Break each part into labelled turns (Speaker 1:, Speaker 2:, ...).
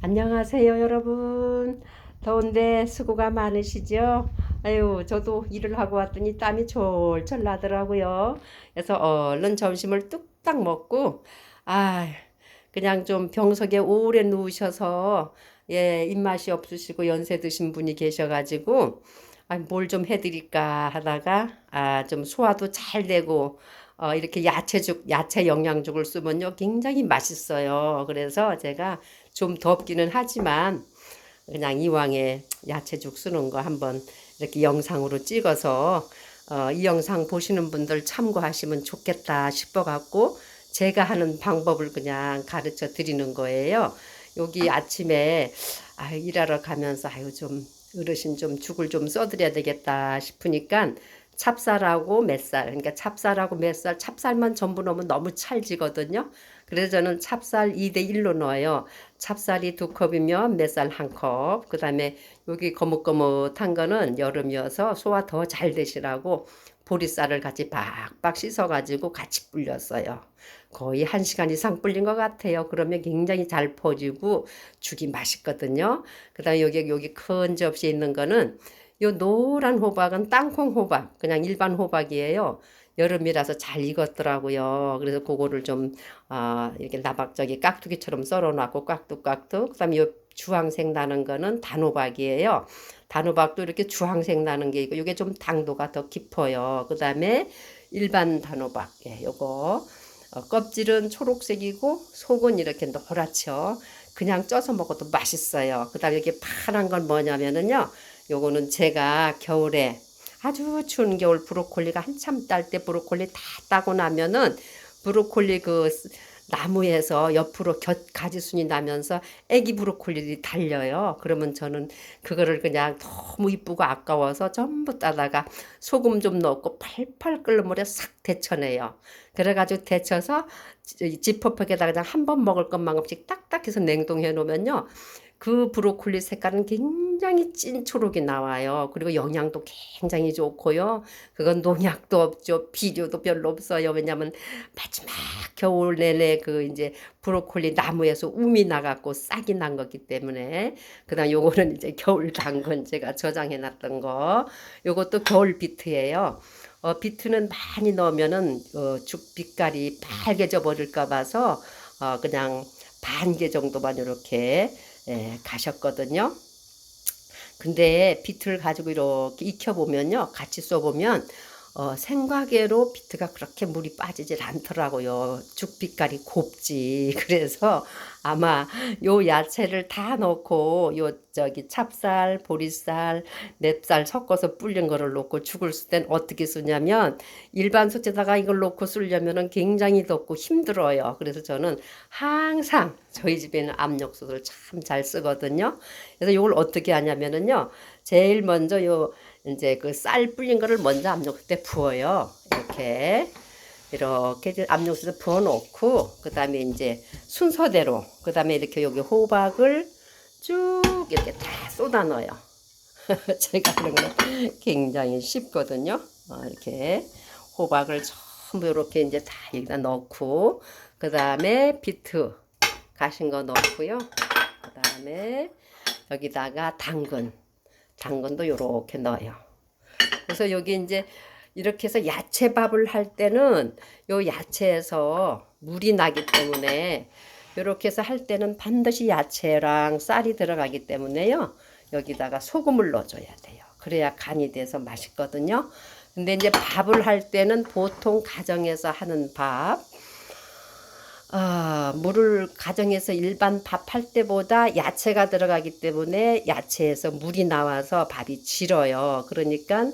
Speaker 1: 안녕하세요, 여러분. 더운데 수고가 많으시죠? 아유, 저도 일을 하고 왔더니 땀이 졸졸 나더라고요. 그래서 얼른 점심을 뚝딱 먹고, 아, 그냥 좀 병석에 오래 누우셔서, 예, 입맛이 없으시고 연세 드신 분이 계셔가지고, 아, 뭘 좀 해드릴까 하다가, 아, 좀 소화도 잘 되고, 어, 이렇게 야채죽, 야채 영양죽을 쓰면요, 굉장히 맛있어요. 그래서 제가 좀 덥기는 하지만, 그냥 이왕에 야채죽 쓰는 거 한번 이렇게 영상으로 찍어서, 어, 이 영상 보시는 분들 참고하시면 좋겠다 싶어 갖고, 제가 하는 방법을 그냥 가르쳐 드리는 거예요. 여기 아침에, 아, 일하러 가면서, 아유, 좀, 어르신 좀 죽을 좀 써드려야 되겠다 싶으니까, 찹쌀하고 맵쌀, 그러니까 찹쌀하고 맵쌀, 찹쌀만 전부 넣으면 너무 찰지거든요. 그래서 저는 찹쌀 2대 1로 넣어요. 찹쌀이 두 컵이면 맵쌀 한 컵. 그 다음에 여기 거뭇거뭇한 거는 여름이어서 소화 더 잘 되시라고 보리쌀을 같이 박박 씻어가지고 같이 불렸어요. 거의 한 시간 이상 불린 것 같아요. 그러면 굉장히 잘 퍼지고 죽이 맛있거든요. 그 다음에 여기 여기 큰 접시에 있는 거는 요 노란 호박은 땅콩 호박, 그냥 일반 호박이에요. 여름이라서 잘 익었더라고요. 그래서 그거를 좀, 아, 이렇게 나박저기 깍두기처럼 썰어놨고, 깍둑깍둑. 그 다음에 요 주황색 나는 거는 단호박이에요. 단호박도 이렇게 주황색 나는 게 있고, 이게 좀 당도가 더 깊어요. 그 다음에 일반 단호박, 예, 요거. 어, 껍질은 초록색이고, 속은 이렇게 노랗죠. 그냥 쪄서 먹어도 맛있어요. 그 다음에 이게 파란 건 뭐냐면은요. 요거는 제가 겨울에 아주 추운 겨울 브로콜리가 한참 딸 때 브로콜리 다 따고 나면은 브로콜리 그 나무에서 옆으로 곁 가지순이 나면서 애기 브로콜리 달려요. 그러면 저는 그거를 그냥 너무 이쁘고 아까워서 전부 따다가 소금 좀 넣고 팔팔 끓는 물에 싹 데쳐내요. 그래가지고 데쳐서 지퍼팩에다가 그냥 한 번 먹을 것만큼씩 딱딱해서 냉동해 놓으면요. 그 브로콜리 색깔은 굉장히 찐 초록이 나와요. 그리고 영양도 굉장히 좋고요. 그건 농약도 없죠. 비료도 별로 없어요. 왜냐면 마지막 겨울 내내 그 이제 브로콜리 나무에서 um이 나갖고 싹이 난 거기 때문에. 그다음 요거는 이제 겨울 당근 제가 저장해 놨던 거. 요것도 겨울 비트예요. 어, 비트는 많이 넣으면은 어, 죽 빛깔이 빨개져 버릴까 봐서 어, 그냥 반 개 정도만 이렇게 예, 가셨거든요. 근데 비트를 가지고 이렇게 익혀보면요. 같이 써보면 어, 생과계로 비트가 그렇게 물이 빠지질 않더라고요. 죽 빛깔이 곱지. 그래서 아마 요 야채를 다 넣고 요 저기 찹쌀, 보리쌀, 맵쌀 섞어서 불린 거를 넣고 죽을 쓸땐 어떻게 쓰냐면 일반 소재다가 이걸 넣고 쓰려면은 굉장히 덥고 힘들어요. 그래서 저는 항상 저희 집에는 압력솥을 참 잘 쓰거든요. 그래서 이걸 어떻게 하냐면은요. 제일 먼저 요 이제 그 쌀 불린 거를 먼저 압력솥에 부어요. 이렇게 이렇게 압력솥에 부어 놓고 그다음에 이제 순서대로 그다음에 이렇게 여기 호박을 쭉 이렇게 다 쏟아 넣어요. 제가 하는 거는 굉장히 쉽거든요. 어, 이렇게 호박을 전부 이렇게 이제 다 여기다 넣고 그 다음에 비트 가신 거 넣고요. 그 다음에 여기다가 당근 당근도 이렇게 넣어요. 그래서 여기 이제 이렇게 해서 야채밥을 할 때는 요 야채에서 물이 나기 때문에 이렇게 해서 할 때는 반드시 야채랑 쌀이 들어가기 때문에요. 여기다가 소금을 넣어줘야 돼요. 그래야 간이 돼서 맛있거든요. 근데 이제 밥을 할 때는 보통 가정에서 하는 밥, 아, 물을 가정에서 일반 밥할 때보다 야채가 들어가기 때문에 야채에서 물이 나와서 밥이 질어요. 그러니까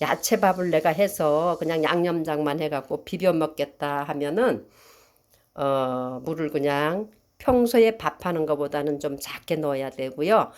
Speaker 1: 야채밥을 내가 해서 그냥 양념장만 해갖고 비벼 먹겠다 하면은 어, 물을 그냥 평소에 밥하는 것보다는 좀 작게 넣어야 되고요.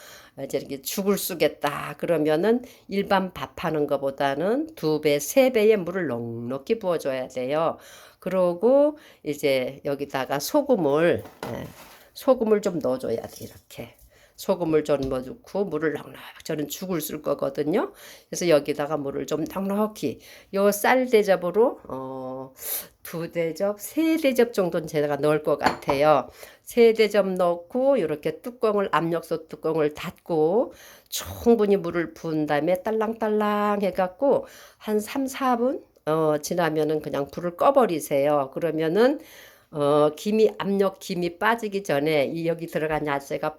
Speaker 1: 이제 이렇게 죽을 쓰겠다 그러면은 일반 밥하는 것보다는 두 배, 세 배의 물을 넉넉히 부어줘야 돼요. 그러고 이제 여기다가 소금을 예, 소금을 좀 넣어줘야 돼 이렇게 소금을 좀 넣어주고 물을 넉넉 저는 죽을 쓸 거거든요. 그래서 여기다가 물을 좀 넉넉히 요 쌀 대접으로 어, 두 대접, 세 대접 정도는 제가 넣을 것 같아요. 세 대접 넣고 이렇게 뚜껑을 압력솥 뚜껑을 닫고 충분히 물을 부은 다음에 딸랑딸랑 해갖고 한 3, 4분 어, 지나면은 그냥 불을 꺼버리세요. 그러면은 어, 김이 압력 김이 빠지기 전에 이 여기 들어간 야채가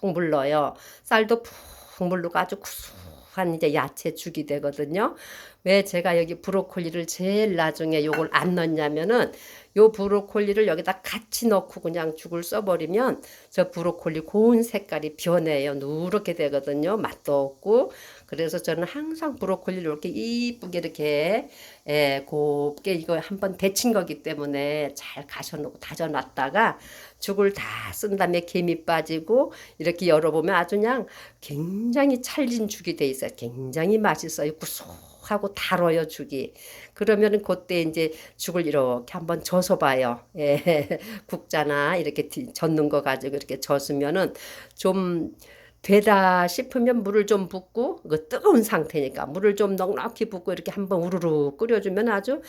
Speaker 1: 푹 물러요. 쌀도 푹 물르고 아주 구수한 이제 야채 죽이 되거든요. 왜 제가 여기 브로콜리를 제일 나중에 요걸 안 넣냐면은 요 브로콜리를 여기다 같이 넣고 그냥 죽을 써버리면 저 브로콜리 고운 색깔이 변해요. 누렇게 되거든요. 맛도 없고. 그래서 저는 항상 브로콜리를 이렇게 이쁘게 이렇게 예, 곱게 이거 한번 데친 거기 때문에 잘 가셔놓고 다져놨다가 죽을 다 쓴 다음에 김이 빠지고 이렇게 열어보면 아주 그냥 굉장히 찰진 죽이 돼 있어요. 굉장히 맛있어요. 구수하고 달아요 죽이. 그러면은 그때 이제 죽을 이렇게 한번 져서 봐요. 예, 국자나 이렇게 뒤- 젓는 거 가지고 이렇게 젓으면은 좀 되다 싶으면 물을 좀 붓고 그 뜨거운 상태니까 물을 좀 넉넉히 붓고 이렇게 한번 우르르 끓여주면 아주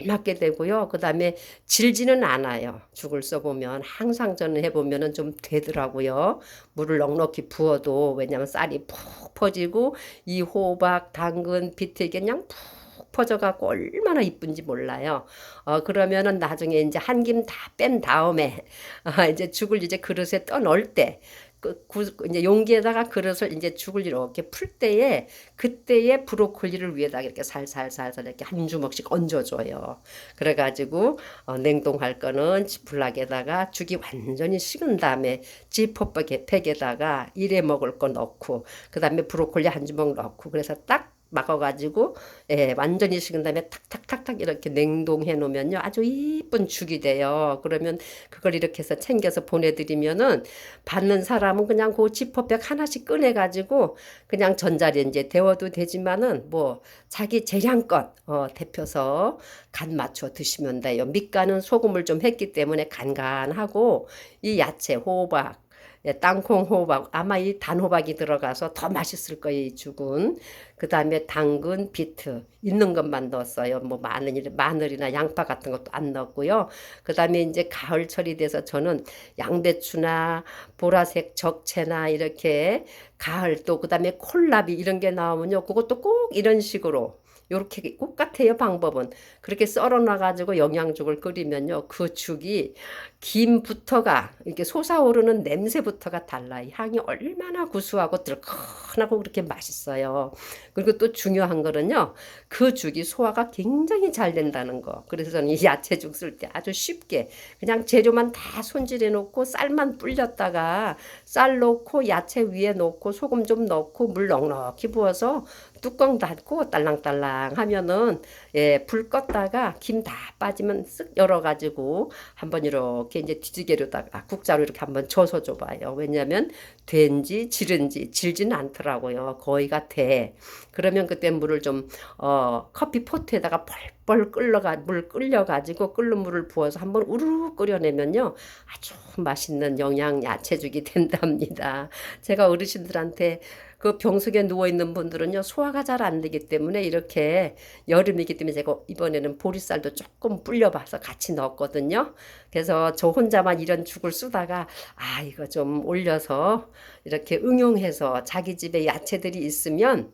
Speaker 1: 알맞게 되고요. 그 다음에 질지는 않아요. 죽을 써보면 항상 저는 해보면은 좀 되더라고요. 물을 넉넉히 부어도 왜냐면 쌀이 푹 퍼지고 이 호박, 당근, 이게 그냥 푹 퍼져갖고 얼마나 이쁜지 몰라요. 어, 그러면은 나중에 이제 한 김 다 뺀 다음에, 아, 이제 죽을 이제 그릇에 떠 넣을 때, 그, 구, 이제 용기에다가 그릇을 이제 죽을 이렇게 풀 때에, 그때에 브로콜리를 위에다가 이렇게 살살살살 이렇게 한 주먹씩 얹어줘요. 그래가지고, 어, 냉동할 거는 지플락에다가 죽이 완전히 식은 다음에 지퍼백에다가 일에 먹을 거 넣고, 그 다음에 브로콜리 한 주먹 넣고, 그래서 딱 막아가지고 예, 완전히 식은 다음에 탁탁탁탁 이렇게 냉동해 놓으면요 아주 이쁜 죽이 돼요. 그러면 그걸 이렇게 해서 챙겨서 보내드리면은 받는 사람은 그냥 그 지퍼백 하나씩 꺼내가지고 그냥 전자레인지에 데워도 되지만은 뭐 자기 재량껏 어, 데펴서 간 맞춰 드시면 돼요. 밑간은 소금을 좀 했기 때문에 간간하고 이 야채 호박 예, 땅콩 호박 아마 이 단호박이 들어가서 더 맛있을 거예요 이 죽은. 그 다음에 당근 비트 있는 것만 넣었어요. 뭐 마늘 마늘이나 양파 같은 것도 안 넣었고요. 그 다음에 이제 가을철이 돼서 저는 양배추나 보라색 적채나 이렇게 가을 또 그 다음에 콜라비 이런 게 나오면요. 그것도 꼭 이런 식으로 요렇게 똑같아요 방법은. 그렇게 썰어 놔 가지고 영양죽을 끓이면요 그 죽이 김부터가 이렇게 솟아오르는 냄새부터가 달라요. 향이 얼마나 구수하고 들큰하고 그렇게 맛있어요. 그리고 또 중요한 거는요 그 죽이 소화가 굉장히 잘 된다는 거. 그래서 저는 이 야채죽 쓸 때 아주 쉽게 그냥 재료만 다 손질해 놓고 쌀만 불렸다가 쌀 넣고 야채 위에 넣고 소금 좀 넣고 물 넉넉히 부어서 뚜껑 닫고 딸랑딸랑 하면은 예, 불 껐다가 김 다 빠지면 쓱 열어가지고 한번 이렇게 이제 뒤지개로다가 국자로 이렇게 한번 져서 줘봐요. 왜냐면 된지 질은지 질지는 않더라고요. 거의가 돼. 그러면 그때 물을 좀 어, 커피 포트에다가 펄 펄 끓여가 물 끓여 가지고 끓는 물을 부어서 한번 우르르 끓여내면요 아주 맛있는 영양 야채죽이 된답니다. 제가 어르신들한테 그 병석에 누워 있는 분들은요 소화가 잘 안 되기 때문에 이렇게 여름이기 때문에 제가 이번에는 보리쌀도 조금 불려봐서 같이 넣었거든요. 그래서 저 혼자만 이런 죽을 쓰다가 아 이거 좀 올려서 이렇게 응용해서 자기 집에 야채들이 있으면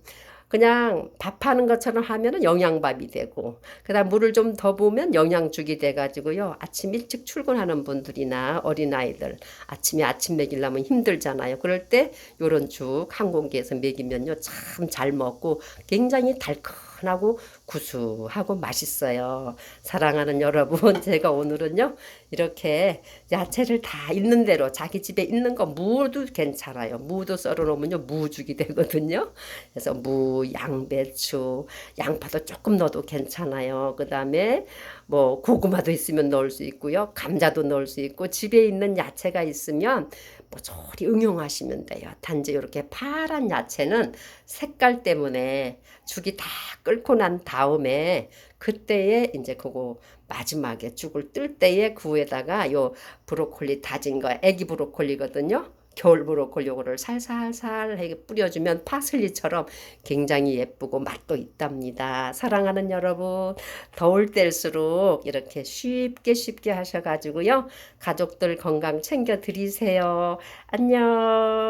Speaker 1: 그냥 밥하는 것처럼 하면은 영양밥이 되고 그다음 물을 좀더 부으면 영양죽이 돼가지고요. 아침 일찍 출근하는 분들이나 어린 아이들 아침에 아침 먹이려면 힘들잖아요. 그럴 때 요런 죽한 공기에서 먹이면요. 참 잘 먹고 굉장히 달큰 하고 구수하고 맛있어요 사랑하는 여러분 제가 오늘은요 이렇게 야채를 다 있는 대로 자기 집에 있는 거 무도 괜찮아요 무도 썰어 놓으면요 무죽이 되거든요 그래서 무 양배추, 양파도 조금 넣어도 괜찮아요. 그 다음에 뭐 고구마도 있으면 넣을 수 있고요. 감자도 넣을 수 있고 집에 있는 야채가 있으면 뭐 저리 응용하시면 돼요. 단지 이렇게 파란 야채는 색깔 때문에 죽이 다 끓고 난 다음에 그때에 이제 그거 마지막에 죽을 뜰 때에 그 위에다가 요 브로콜리 다진 거 애기 브로콜리거든요. 겨울 브로콜리 요거를 살살살 뿌려주면 파슬리처럼 굉장히 예쁘고 맛도 있답니다. 사랑하는 여러분, 더울 때일수록 이렇게 쉽게 쉽게 하셔가지고요. 가족들 건강 챙겨 드리세요. 안녕.